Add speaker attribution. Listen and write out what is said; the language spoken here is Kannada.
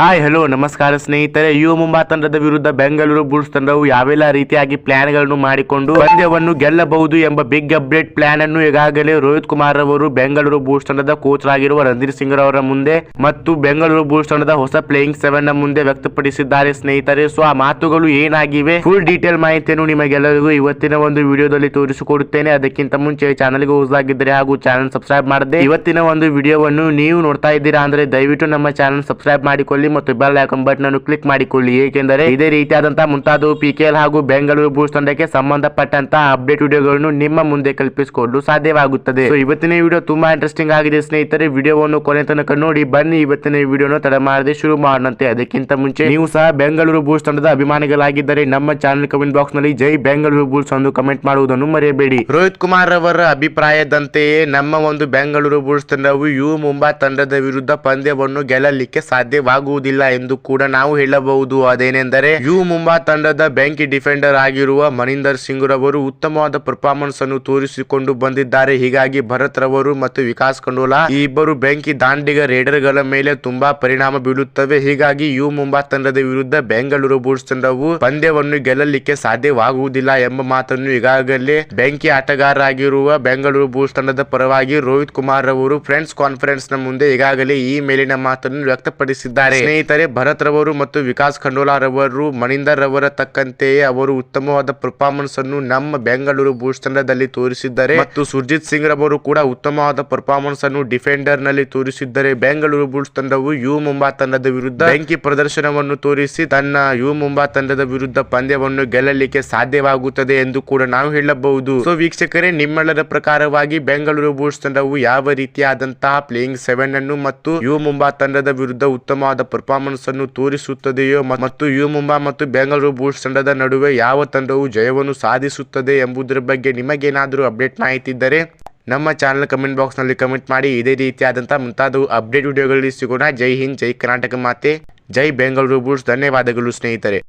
Speaker 1: ಹಾಯ್ ಹಲೋ ನಮಸ್ಕಾರ ಸ್ನೇಹಿತರೆ. ಯುವ ಮುಂಬಾ ತಂಡದ ವಿರುದ್ಧ ಬೆಂಗಳೂರು ಬುಲ್ಸ್ ತಂಡವು ಯಾವೆಲ್ಲ ರೀತಿಯಾಗಿ ಪ್ಲಾನ್ಗಳನ್ನು ಮಾಡಿಕೊಂಡು ಪಂದ್ಯವನ್ನು ಗೆಲ್ಲಬಹುದು ಎಂಬ ಬಿಗ್ ಅಪ್ಡೇಟ್ ಪ್ಲಾನ್ ಅನ್ನು ಈಗಾಗಲೇ ರೋಹಿತ್ ಕುಮಾರ್ ಅವರು ಬೆಂಗಳೂರು ಬುಲ್ಸ್ ತಂಡದ ಕೋಚ್ ಆಗಿರುವ ರಣಧೀರ್ ಸಿಂಗ್ ಅವರ ಮುಂದೆ ಮತ್ತು ಬೆಂಗಳೂರು ಬುಲ್ಸ್ ತಂಡದ ಹೊಸ ಪ್ಲೇಯಿಂಗ್ ಸೆವೆನ್ನ ಮುಂದೆ ವ್ಯಕ್ತಪಡಿಸಿದ್ದಾರೆ ಸ್ನೇಹಿತರೆ. ಸೊ ಆ ಮಾತುಗಳು ಏನಾಗಿವೆ? ಫುಲ್ ಡೀಟೇಲ್ ಮಾಹಿತಿಯನ್ನು ನಿಮಗೆಲ್ಲರಿಗೂ ಇವತ್ತಿನ ಒಂದು ವಿಡಿಯೋದಲ್ಲಿ ತೋರಿಸಿಕೊಡುತ್ತೇನೆ. ಅದಕ್ಕಿಂತ ಮುಂಚೆ ಚಾನಲ್ಗೆ ಹೊಸದಾಗಿದ್ದರೆ ಹಾಗೂ ಚಾನಲ್ ಸಬ್ಸ್ಕ್ರೈಬ್ ಮಾಡದೆ ಇವತ್ತಿನ ಒಂದು ವಿಡಿಯೋವನ್ನು ನೀವು ನೋಡ್ತಾ ಇದ್ದೀರಾ ಅಂದ್ರೆ ದಯವಿಟ್ಟು ನಮ್ಮ ಚಾನಲ್ ಸಬ್ಸ್ಕ್ರೈಬ್ ಮಾಡಿಕೊಳ್ಳಿ ಮತ್ತು ಬೆಲ್ ಐಕಾನ್ ಬಟನ್ ಅನ್ನು ಕ್ಲಿಕ್ ಮಾಡಿಕೊಳ್ಳಿ. ಏಕೆಂದರೆ ಇದೇ ರೀತಿಯಾದಂತಹ ಮುಂತಾದ ಪಿಕೆಎಲ್ ಹಾಗೂ ಬೆಂಗಳೂರು ಬೂಸ್ ತಂಡಕ್ಕೆ ಸಂಬಂಧಪಟ್ಟಂತಹ ಅಪ್ಡೇಟ್ ವಿಡಿಯೋಗಳನ್ನು ನಿಮ್ಮ ಮುಂದೆ ಕಲ್ಪಿಸಿಕೊಳ್ಳಲು ಸಾಧ್ಯವಾಗುತ್ತದೆ. ಇವತ್ತಿನ ವಿಡಿಯೋ ತುಂಬಾ ಇಂಟ್ರೆಸ್ಟಿಂಗ್ ಆಗಿದೆ ಸ್ನೇಹಿತರೆ. ವಿಡಿಯೋವನ್ನು ಕೊನೆ ತನಕ ನೋಡಿ ಬನ್ನಿ. ಇವತ್ತಿನ ವಿಡಿಯೋನ ತಡ ಮಾಡದೆ ಶುರು ಮಾಡೋಣ ಅದಕ್ಕಿಂತ ಮುಂಚೆ ನೀವು ಸಹ ಬೆಂಗಳೂರು ಬೂಸ್ ತಂಡದ ಅಭಿಮಾನಿಗಳಾಗಿದ್ದರೆ ನಮ್ಮ ಚಾನಲ್ ಕಮೆಂಟ್ ಬಾಕ್ಸ್ನಲ್ಲಿ ಜೈ ಬೆಂಗಳೂರು ಬೂಲ್ಸ್ ಎಂದು ಕಮೆಂಟ್ ಮಾಡುವುದನ್ನು ಮರೆಯಬೇಡಿ. ರೋಹಿತ್ ಕುಮಾರ್ ಅವರ ಅಭಿಪ್ರಾಯದಂತೆಯೇ ನಮ್ಮ ಒಂದು ಬೆಂಗಳೂರು ಬುಲ್ಸ್ ತಂಡವು ಯು ಮುಂಬಾ ತಂಡದ ವಿರುದ್ಧ ಪಂದ್ಯವನ್ನು ಗೆಲ್ಲಲಿಕ್ಕೆ ಸಾಧ್ಯವಾಗುವುದಿಲ್ಲ ಎಂದು ಕೂಡ ನಾವು ಹೇಳಬಹುದು. ಅದೇನೆಂದರೆ, ಯು ಮುಂಬಾ ತಂಡದ ಬ್ಯಾಂಕಿ ಡಿಫೆಂಡರ್ ಆಗಿರುವ ಮನಿಂದರ್ ಸಿಂಗ್ ರವರು ಉತ್ತಮವಾದ ಪರ್ಫಾರ್ಮೆನ್ಸ್ ಅನ್ನು ತೋರಿಸಿಕೊಂಡು ಬಂದಿದ್ದಾರೆ. ಹೀಗಾಗಿ ಭರತ್ ರವರು ಮತ್ತು ವಿಕಾಸ್ ಕಂಡೋಲಾ ಈ ಇಬ್ಬರು ಬ್ಯಾಂಕಿ ದಾಂಡಿಗ ರೇಡರ್ಗಳ ಮೇಲೆ ತುಂಬಾ ಪರಿಣಾಮ ಬೀಳುತ್ತವೆ ಹೀಗಾಗಿ ಯು ಮುಂಬಾ ತಂಡದ ವಿರುದ್ಧ ಬೆಂಗಳೂರು ಬುಲ್ಸ್ ತಂಡವು ಪಂದ್ಯವನ್ನು ಗೆಲ್ಲಲಿಕ್ಕೆ ಸಾಧ್ಯವಾಗುವುದಿಲ್ಲ ಎಂಬ ಮಾತನ್ನು ಈಗಾಗಲೇ ಬೆಂಕಿ ಆಟಗಾರರಾಗಿರುವ ಬೆಂಗಳೂರು ಬುಲ್ಸ್ ತಂಡದ ಪರವಾಗಿ ರೋಹಿತ್ ಕುಮಾರ್ ಅವರು ಫ್ರೆಂಡ್ಸ್ ಕಾನ್ಫರೆನ್ಸ್ನ ಮುಂದೆ ಈಗಾಗಲೇ ಈ ಮೇಲಿನ ಮಾತನ್ನು ವ್ಯಕ್ತಪಡಿಸಿದ್ದಾರೆ. ಸ್ನೇಹಿತರೆ, ಭರತ್ ರವರು ಮತ್ತು ವಿಕಾಸ್ ಖಂಡೋಲಾ ರವರು, ಮಣಿಂದರ್ ರವರ ತಕ್ಕಂತೆಯೇ ಅವರು ಉತ್ತಮವಾದ ಪರ್ಫಾರ್ಮೆನ್ಸ್ ಅನ್ನು ನಮ್ಮ ಬೆಂಗಳೂರು ಬುಲ್ಸ್ ತಂಡದಲ್ಲಿ ತೋರಿಸಿದ್ದಾರೆ. ಮತ್ತು ಸುರ್ಜಿತ್ ಸಿಂಗ್ ರವರು ಕೂಡ ಉತ್ತಮವಾದ ಪರ್ಫಾರ್ಮೆನ್ಸ್ ಅನ್ನು ಡಿಫೆಂಡರ್ನಲ್ಲಿ ತೋರಿಸಿದ್ದಾರೆ. ಬೆಂಗಳೂರು ಬುಲ್ಸ್ ತಂಡವು ಯು ಮುಂಬಾ ತಂಡದ ವಿರುದ್ಧ ಬೆಂಕಿ ಪ್ರದರ್ಶನವನ್ನು ತೋರಿಸಿ ತನ್ನ ಯು ಮುಂಬಾ ತಂಡದ ವಿರುದ್ಧ ಪಂದ್ಯವನ್ನು ಗೆಲ್ಲಲಿಕ್ಕೆ ಸಾಧ್ಯವಾಗುತ್ತದೆ ಎಂದು ಕೂಡ ನಾವು ಹೇಳಬಹುದು. ಸೊ ವೀಕ್ಷಕರೇ ನಿಮ್ಮೆಲ್ಲರ ಪ್ರಕಾರವಾಗಿ ಬೆಂಗಳೂರು ಬುಲ್ಸ್ ತಂಡವು ಯಾವ ರೀತಿಯಾದಂತಹ ಪ್ಲೇಯಿಂಗ್ ಸೆವೆನ್ ಅನ್ನು ಮತ್ತು ಯು ಮುಂಬಾ ತಂಡದ ವಿರುದ್ಧ ಉತ್ತಮವಾದ ಪರ್ಫಾರ್ಮೆನ್ಸ್ ಅನ್ನು ತೋರಿಸುತ್ತದೆಯೋ ಮತ್ತು ಯು ಮುಂಬಾ ಮತ್ತು ಬೆಂಗಳೂರು ಬುಲ್ಸ್ ತಂಡದ ನಡುವೆ ಯಾವ ತಂಡವು ಜಯವನ್ನು ಸಾಧಿಸುತ್ತದೆ ಎಂಬುದರ ಬಗ್ಗೆ ನಿಮಗೇನಾದರೂ ಅಪ್ಡೇಟ್ ಮಾಹಿತಿ ಇದ್ದರೆ ನಮ್ಮ ಚಾನಲ್ ಕಮೆಂಟ್ ಬಾಕ್ಸ್ನಲ್ಲಿ ಕಮೆಂಟ್ ಮಾಡಿ. ಇದೇ ರೀತಿಯಾದಂಥ ಮುಂತಾದವು ಅಪ್ಡೇಟ್ ವಿಡಿಯೋಗಳಲ್ಲಿ ಸಿಗೋಣ. ಜೈ ಹಿಂದ್, ಜೈ ಕರ್ನಾಟಕ ಮಾತೆ. ಜೈ ಬೆಂಗಳೂರು ಬುಲ್ಸ್ ಧನ್ಯವಾದಗಳು ಸ್ನೇಹಿತರೆ.